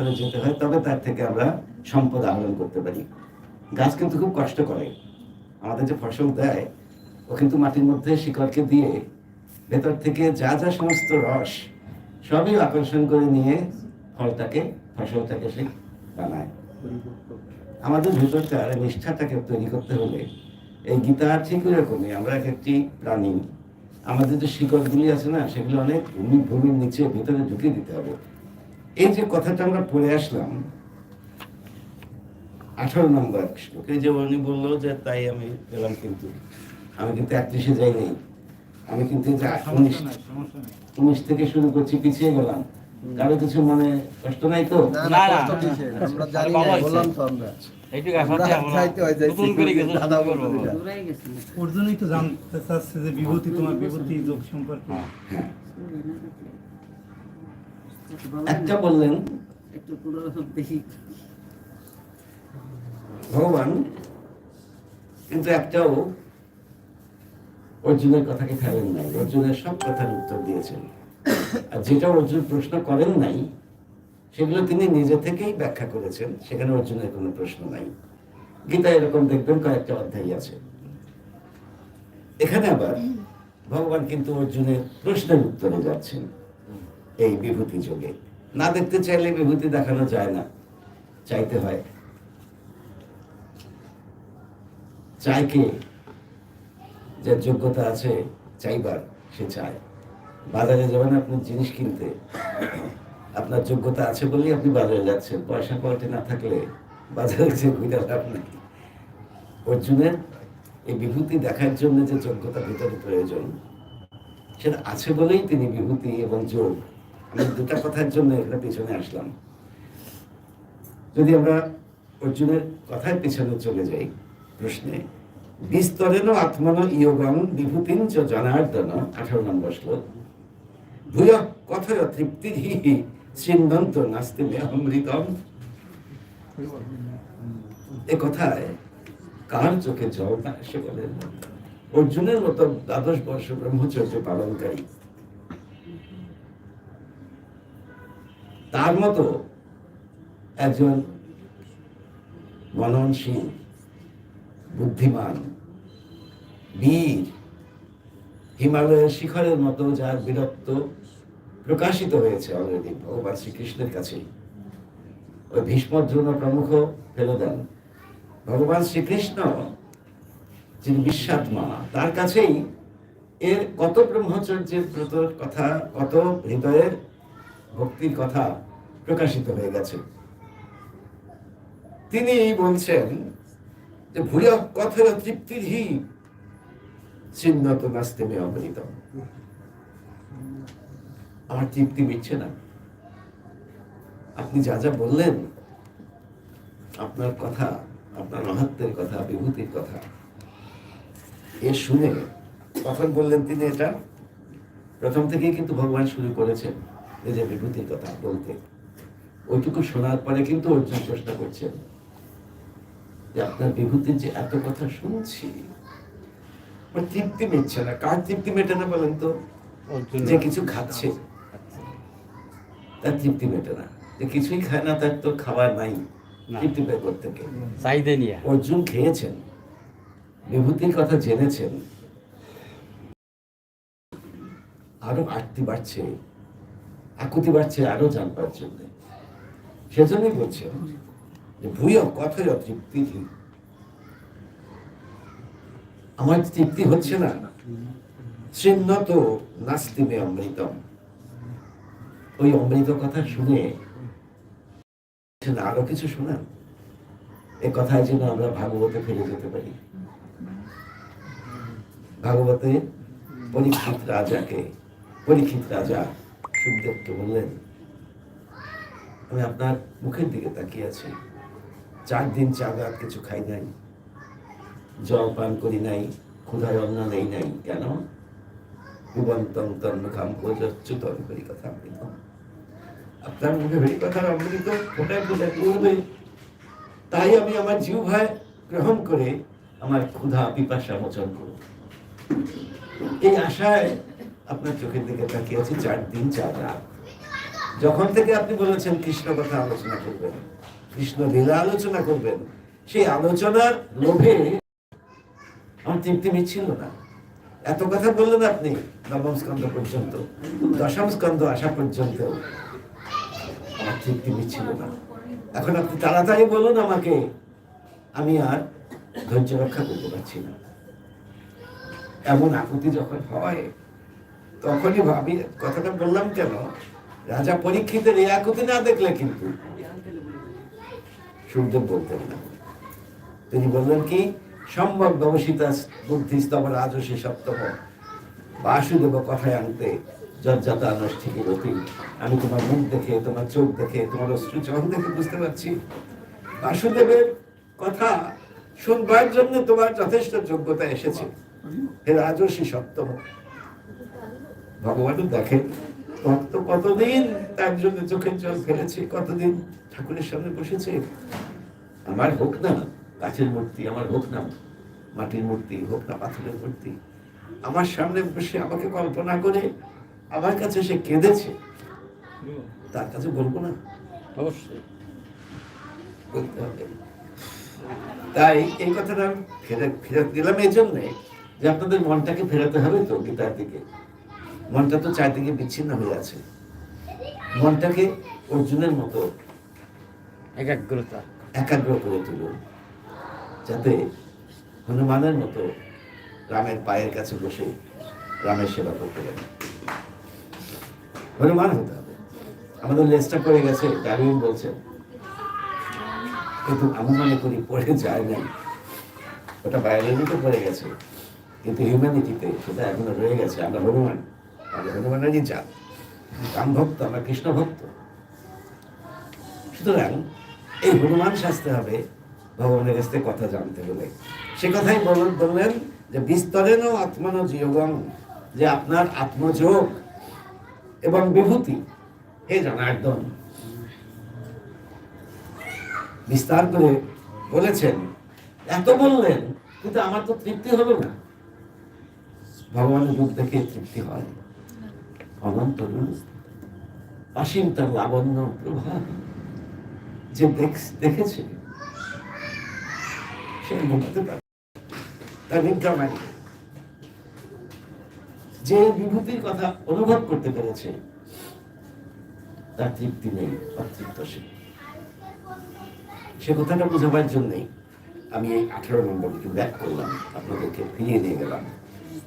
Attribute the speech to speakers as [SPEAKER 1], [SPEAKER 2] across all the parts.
[SPEAKER 1] ভেতরে যেতে হয়, তবে তার থেকে আমরা সম্পদ আহরণ করতে পারি। গাছ কিন্তু খুব কষ্ট করে। আমাদের যে ফসল দেয়, ও কিন্তু মাটির মধ্যে শিকড়কে দিয়ে ভেতর থেকে যা যা সমস্ত রস, সবই আকর্ষণ করে নিয়ে ফলটাকে, ফসলটাকে সে বানায়। আমাদের ভেতরটার নিষ্ঠাটাকে তৈরি করতে হলে এই গীতা ঠিক এরকমই আমরা এক একটি প্রাণী। আমাদের যে শিকড়গুলি আছে না, সেগুলো অনেক ভূমি ভূমির নিচে, ভিতরে ঢুকিয়ে দিতে হবে। এই যে কথাটা আমরা পড়ে আসলাম আঠারো নম্বর শ্লোকে যে উনি বলল যে তাই আমি গেলাম কিন্তু আমি কিন্তু একত্রিশে যাই নেই। আমি কিন্তু উনিশ উনিশ থেকে শুরু করছি পিছিয়ে গেলাম। কারও কিছু মনে কষ্ট নাই তো।
[SPEAKER 2] বললাম তো হয়
[SPEAKER 3] জানতে চাচ্ছে যে বিভূতি তোমার বিভূতি যোগ সম্পর্কে।
[SPEAKER 1] হ্যাঁ
[SPEAKER 4] একটু
[SPEAKER 1] বললেন ভগবান, কিন্তু একটাও অর্জুনের কথাকে ফেলেন নাই, অর্জুনের সব কথার উত্তর দিয়েছেন। আর যেটা অর্জুন প্রশ্ন করেন নাই, সেগুলো তিনি নিজে থেকেই ব্যাখ্যা করেছেন, সেখানে অর্জুনের কোনো প্রশ্ন নাই। গীতা এরকম দেখবেন কয়েকটা অধ্যায় আছে। এখানে আবার ভগবান কিন্তু অর্জুনের প্রশ্নের উত্তরে যাচ্ছেন। এই বিভূতি যোগে। না দেখতে চাইলে বিভূতি দেখানো যায় না। চাইতে হয়। চায় কে? যার যোগ্যতা আছে, চাইবার, সে চায়। বাজারে যাবেন আপনি জিনিস কিনতে, আপনার যোগ্যতা আছে বলেই আপনি বাজারে যাচ্ছেন। পয়সা পাল্টে না থাকলে বাজারে যে ঘুরে নেই। অর্জুনের এই বিভূতি দেখার জন্য যে যোগ্যতা ভিতরে প্রয়োজন, সেটা আছে বলেই তিনি বিভূতি এবং যোগ আমি দুটা কথার জন্য এখানে পিছনে আসলাম। যদি আমরা অর্জুনের কথার পিছনে চলে যাই প্রশ্নে, বিস্তরেণ আত্মন ইয়োগম বিভূতিং চ জনার্দন, আঠারো নম্বর শ্লোক। ভূয় কথয় তৃপ্তিহি সিন্ধন্ত নাস্তি মে অমৃতম। এ কথায় কার চোখে জল না এসে বলেন অর্জুনের মতো দ্বাদশ বর্ষ ব্রহ্মচর্য পালনকারী তার মতো একজন মননশীল বুদ্ধিমান, বীর, হিমালয়ের শিখরের মতো যার বীরত্ব প্রকাশিত হয়েছে অলরেডি ভগবান শ্রীকৃষ্ণের কাছে। ওই ভীষ্ম দ্রোণ প্রমুখ ফেলে দেন। ভগবান শ্রীকৃষ্ণ, যিনি বিশ্বাত্মা, তার কাছেই এর কত ব্রহ্মচর্যের কথা, কত হৃদয়ের ভক্তির কথা প্রকাশিত হয়ে গেছে। তিনি বলছেন যে, ভূয় কথের তৃপ্তিহি চিহ্নত নাস্তে মে অমৃত আমার তৃপ্তি মিটছে না। আপনি যা যা বললেন, আপনার কথা, আপনার মহাত্মের কথা, বিভূতির কথা, এ শুনে কখন বললেন তিনি এটা? প্রথম থেকেই কিন্তু ভগবান শুরু করেছেন। নিজের বিভূতির কথা বলতে। ওইটুকু শোনার পরে কিন্তু অর্জুন চেষ্টা করছেন যে আপনার বিভূতির যে এত কথা শুনছি আমার তৃপ্তি মিটছে না। কার তৃপ্তি মেটে না বলেন তো? যে কিছু খাচ্ছে। তার তৃপ্তি মেটে না। যে কিছুই খায় না তার তো খাবার নাই। তৃপ্তি বের করতে কে
[SPEAKER 5] নিয়ে।
[SPEAKER 1] অর্জুন খেয়েছেন। বিভূতির কথা জেনেছেন। আরও আটটি বাড়ছে। আকুতি বাড়ছে, আরও জানবার জন্য। সেজন্যই বলছেন যে, ভূয় কথয় তৃপ্তি আমার তৃপ্তি হচ্ছে না। চিহ্নত নাস্তিমে অমৃতম। ওই অমৃত কথা শুনে আরও কিছু শোনান? এ কথায় যেন আমরা ভাগবতে ফিরে যেতে পারি। ভাগবতে পরীক্ষিত রাজাকে, পরীক্ষিত রাজা সুখদেবকে বললেন, আমি আপনার মুখের দিকে তাকিয়ে আছি। চার দিন চার রাত কিছু খাই নাই। জল পান করি নাই, ক্ষুধার অন্ন নেই নাই কেন? ভুবন্তম তন্ন খাম প্রচুতন করি কথা অমৃত আপনার মুখে ভেরি কথার অমৃত ফোটায় ফোটায় পড়বে। তাই আমি আমার জিহ্বায় গ্রহণ করে আমার ক্ষুধা পিপাসা মোচন করব। এই আশায় আপনার চোখের দিকে তাকিয়ে আছি চার দিন, চার রাত। যখন থেকে আপনি বলেছেন কৃষ্ণ কথা আলোচনা করবেন, কৃষ্ণ লীলা আলোচনা করবেন, সেই আলোচনার লোভে আমার তৃপ্তি মিছিল না। এত কথা বললেন আপনি নবম স্কন্ধ পর্যন্ত, দশম স্কন্ধ আসা পর্যন্ত আমার তৃপ্তি মিছিল না। এখন আপনি তাড়াতাড়ি বলুন আমাকে, আমি আর ধৈর্য রক্ষা করতে পারছি না। এমন আকুতি যখন হয় তখনই ভাবি কথাটা বললাম কেন? রাজা পরীক্ষিতের এই আকুতি না দেখলে কিন্তু সুখদেব বলতেন না। তিনি বললেন কি, সম্ভব ব্যবসিতা বুদ্ধি স্তব রাজসী সপ্তম। বাসুদেব কথায় আনতে যজ্জাতা আনুষ্ঠিক আমি তোমার মুখ দেখে, তোমার চোখ দেখে, তোমার অশ্রু চোখ দেখে বুঝতে পারছি। বাসুদেবের কথা শুনবার জন্য তোমার যথেষ্ট যোগ্যতা এসেছে। হে রাজসী সপ্তম ভগবানও দেখেন। ভক্ত কতদিন তার জন্য চোখের জল ফেলেছে কতদিন ঠাকুরের সামনে বসেছে? আমার হোক না গাছের মূর্তি আমার হোক না মাটির মূর্তি হোক না পাথরের মূর্তি। আমার সামনে বসে আমাকে কল্পনা করে আমার কাছে সে কেঁদেছে। তার কাছে বলব না।
[SPEAKER 4] অবশ্যই।
[SPEAKER 1] বলতে হবে। তাই এই কথাটা ফেরত ফেরত দিলাম এই জন্যে যে আপনাদের মনটাকে ফেরাতে হবে তো গীতার দিকে। মনটা তো চারদিকে বিচ্ছিন্ন হয়ে আছে। মনটাকে অর্জুনের মতো
[SPEAKER 4] একাগ্রতা।
[SPEAKER 1] একাগ্র করে তুলুন যাতে হনুমানের মতো রামের পায়ের কাছে বসে রামের সেবা করতে পারে। হনুমান হতে হবে। আমাদের লেজটা পড়ে গেছে ডারউইন বলছেন কিন্তু আমি মনে করি পড়ে যায় নাই। ওটা বায়োলজিতে পড়ে গেছে কিন্তু হিউম্যানিটিতে সেটা এখনও রয়ে গেছে। আমরা হনুমান। আমরা হনুমানেরই জাত রাম ভক্ত আমরা কৃষ্ণ ভক্ত সুতরাং এই হনুমান শাস্তে হবে ভগবানের কাছ থেকে কথা জানতে হলে সে কথাই বললেন বললেন যে, বিস্তরেণ আত্মন যোগম, যে আপনার আত্মযোগ এবং বিভূতি। হে জনার্দন। বিস্তার করে বলেছেন, এত বললেন, কিন্তু আমার তো তৃপ্তি হলো না। ভগবানের রূপ দেখে তৃপ্তি হয়। অনন্ত রূপ অসীম তার লাবণ্য প্রভাব যে দেখ- দেখেছে যে বিভূতির কথা অনুভব করতে পেরেছে, তার তৃপ্তি নেই, অতৃপ্ত সে। সে কথাটা বোঝাবার জন্যই আমি এই আঠারো নম্বরটি ব্যাক করলাম, আপনাদেরকে ফিরিয়ে নিয়ে গেলাম।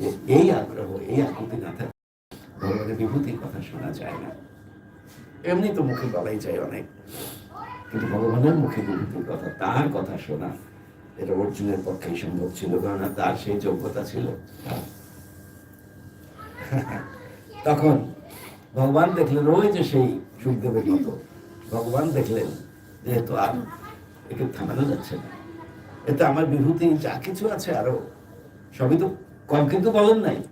[SPEAKER 1] যে এই আগ্রহ, এই আকুতি না থাকে ভগবানের বিভূতির কথা শোনা যায় না। এমনি তো মুখে বলাই যায় অনেক। কিন্তু ভগবানের মুখে বিভূতির কথা তার কথা শোনা, এটা অর্জুনের পক্ষেই সম্ভব ছিল কারণ তার সেই যোগ্যতা ছিল। তখন ভগবান দেখলেন, ওই যে সেই সুখদেবের মতো। ভগবান দেখলেন, যেহেতু আর একে থামানো যাচ্ছে না। এতে আমার বিভূতি যা কিছু আছে আরও, সবই তো কম, কিন্তু বলেন নাই।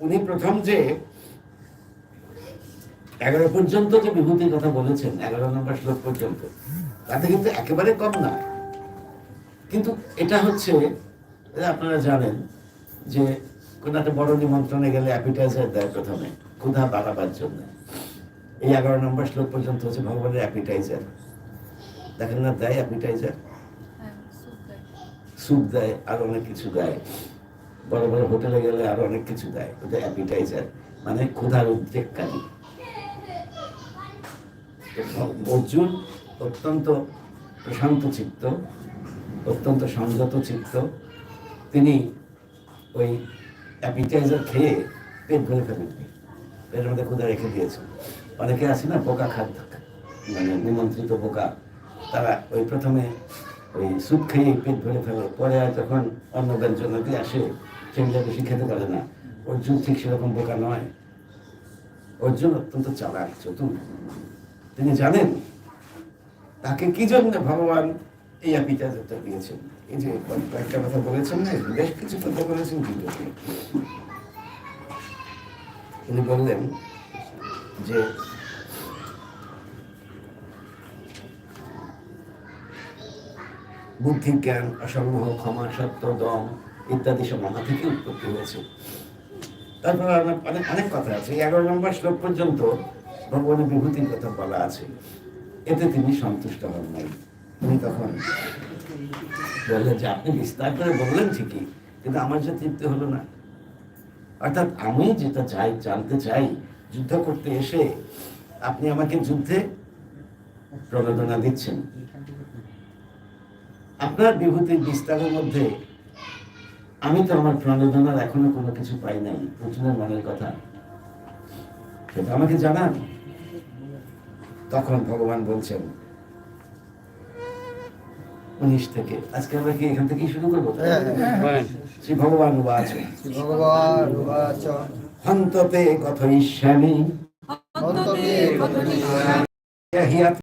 [SPEAKER 1] উনি প্রথম যে এগারো পর্যন্ত যে বিভূতির কথা বলেছেন এগারো নম্বর শ্লোক পর্যন্ত তাতে কিন্তু একেবারে কম না। কিন্তু এটা হচ্ছে আপনারা জানেন যে কোনো একটা বড় নিমন্ত্রণে গেলে অ্যাপিটাইজার দেয় প্রথমে ক্ষুধা বাড়াবার জন্য। এই এগারো নম্বর শ্লোক পর্যন্ত হচ্ছে ভগবানের অ্যাপিটাইজার দেখেন না দেয় অ্যাপিটাইজার স্যুপ দেয়। আর অনেক কিছু দেয়। বড় বড় হোটেলে গেলে আরও অনেক কিছু দেয় ওটা অ্যাপিটাইজার মানে ক্ষুধার উদ্রেককারী অর্জুন অত্যন্ত প্রশান্ত চিত্ত, অত্যন্ত সংযত চিত্ত। তিনি ওই অ্যাপিটাইজার খেয়ে পেট ভরে ফেলেননি পেটের মধ্যে ক্ষুধা রেখে দিয়েছেন। অনেকে আছে না বোকা খাদ্য মানে নিমন্ত্রিত বোকা তারা ওই প্রথমে ওই স্যুপ খেয়ে পেট ভরে ফেলে। পরে যখন অন্য দিয়ে আসে, সেগুলো বেশি খেতে পারে না। অর্জুন ঠিক সেরকম বোকা নয়। অর্জুন অত্যন্ত চালাক, চতুর। তিনি জানেন? তাকে কি জন্য ভগবান এই অ্যাপিটাইজারটা দিয়েছেন? এই যে কয়েকটা কথা বলেছেন না, বেশ কিছু কথা বলেছেন তিনি বললেন যে, বুদ্ধি, জ্ঞান অসম্মোহ ক্ষমা, সত্য, দম ইত্যাদি সব মহা থেকে উৎপত্তি হয়েছে। তারপর অনেক কথা আছে। এগারো নম্বর শ্লোক পর্যন্ত ভগবানের বিভূতির কথা বলা আছে। এতে তিনি সন্তুষ্ট হন নাই। তিনি তখন বললেন যে, আপনি বিস্তার করে বললেন ঠিকই, কিন্তু আমার যে তৃপ্তি হলো না। অর্থাৎ আমি যেটা চাই, জানতে চাই, যুদ্ধ করতে এসে আপনি আমাকে যুদ্ধে প্রণোদনা দিচ্ছেন। আপনার বিভূতির বিস্তারের মধ্যে আমি তো আমার প্রণোদনার এখনও কোনো কিছু পাই নাই। অর্জুনের মনের কথা। সেটা আমাকে জানান তখন ভগবান বলছেন উনিশ থেকে আজকে আমরা কি এখান থেকেই শুরু করব? শ্রী ভগবান আছে
[SPEAKER 2] ভগবান উবাচ
[SPEAKER 1] হন্ততে কথয়িষ্যামি
[SPEAKER 2] অন্ততে কথ
[SPEAKER 1] হিয়া